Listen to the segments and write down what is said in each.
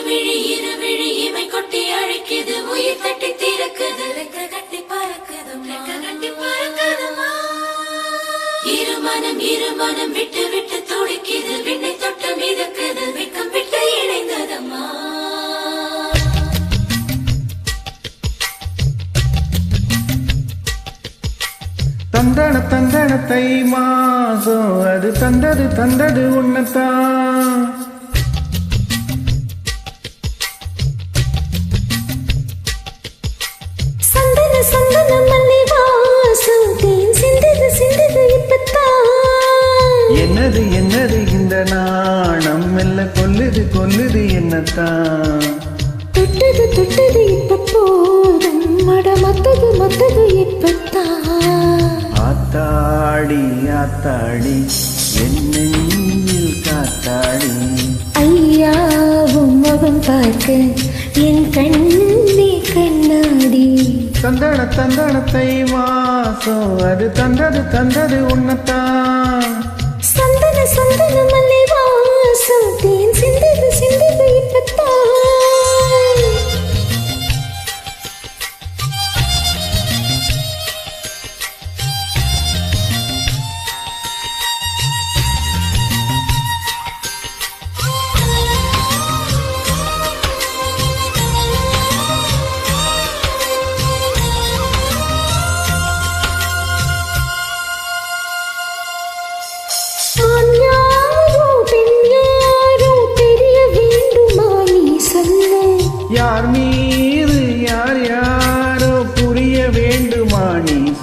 இருவிழி இருவிழி இமை கொட்டி அழைக்குது. உயிர் தட்டி தீரக்குது ரெக்க கட்டி பறக்குது ரெக்க கட்டி பறக்குதுமா இருமனம் இருமனம் விட்டு விட்டு துடிக்குது. விண்ணை தொட்டு மிதக்குது வெக்கம் விட்டு இணைந்ததம்மா. தந்தன தந்தன தை மாசம் அது தந்தது தந்தது உன்னத்தான். என்னது என்னது இந்த நாணம்? மெல்ல கொல்லுது கொல்லுது என்னத்தான்? தொட்டது தொட்டது இப்ப போதும் மட மத்தது மத்தது இப்பத்தான். ஆத்தாடி ஆத்தாடி என் நெஞ்சில் காத்தாடி. ஐயாவும் முகம் பார்க்க என் கண்ணே கண்ணாடி. தந்தன தந்தன தை மாசம் அது தந்தது தந்தது உன்னத்தான்.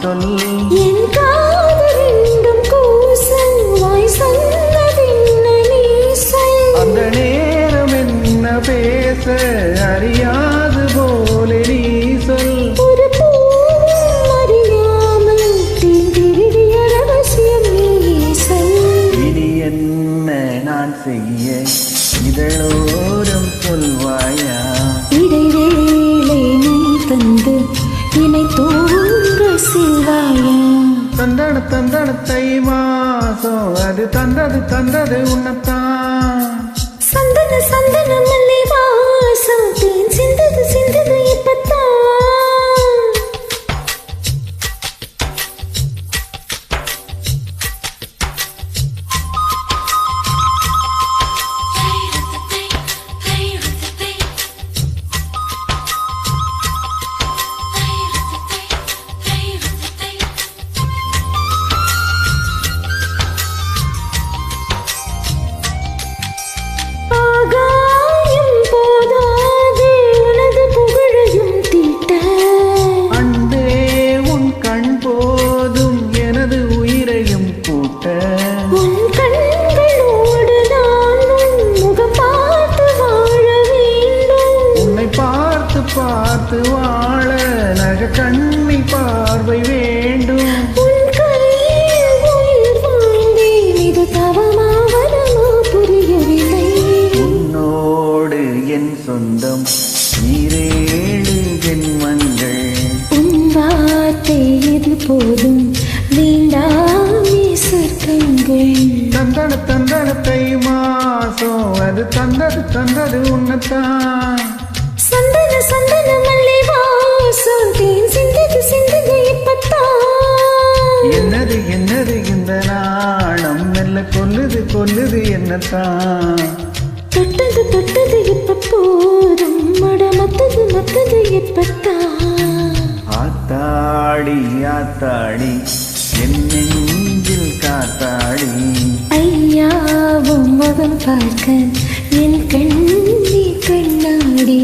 சொல் என் ரெண்டும் கூசல் வாய் சொன்னதென்ன நீ அந்த நேரம் என்ன பேச அறியாது போல நீ சொல் ஒரு அறியாமல் திருடிய ரகசியம் நீயே சொல் இனி என்ன நான் செய்ய? இதழோரம் சொல்வாயா? இடைவேளை நீ தந்து இணை தூங்க செல்வாயா தந்தன தந்தன தை மாசம் அது தந்தது தந்தது உன்னத்தான். சந்தன சந்தன போதும். வேண்டாமே சொர்க்கங்கள். தந்தன தந்தன தை மாசம். அது தந்தது தந்தது உன்னத்தான். சந்தன சந்தன மல்லி வாசம் தேன் சிந்தது சிந்தது இப்பத்தான். என்னது என்னது இந்த நாணம்? மெல்ல கொல்லுது கொல்லுது என்னத்தான்? தொட்டது தொட்டது ஆத்தாடி ஆத்தாடி என் நெஞ்சில் காத்தாடி. ஐயா உன் முகம் பார்க்க என் கண்ணி கண்ணாடி.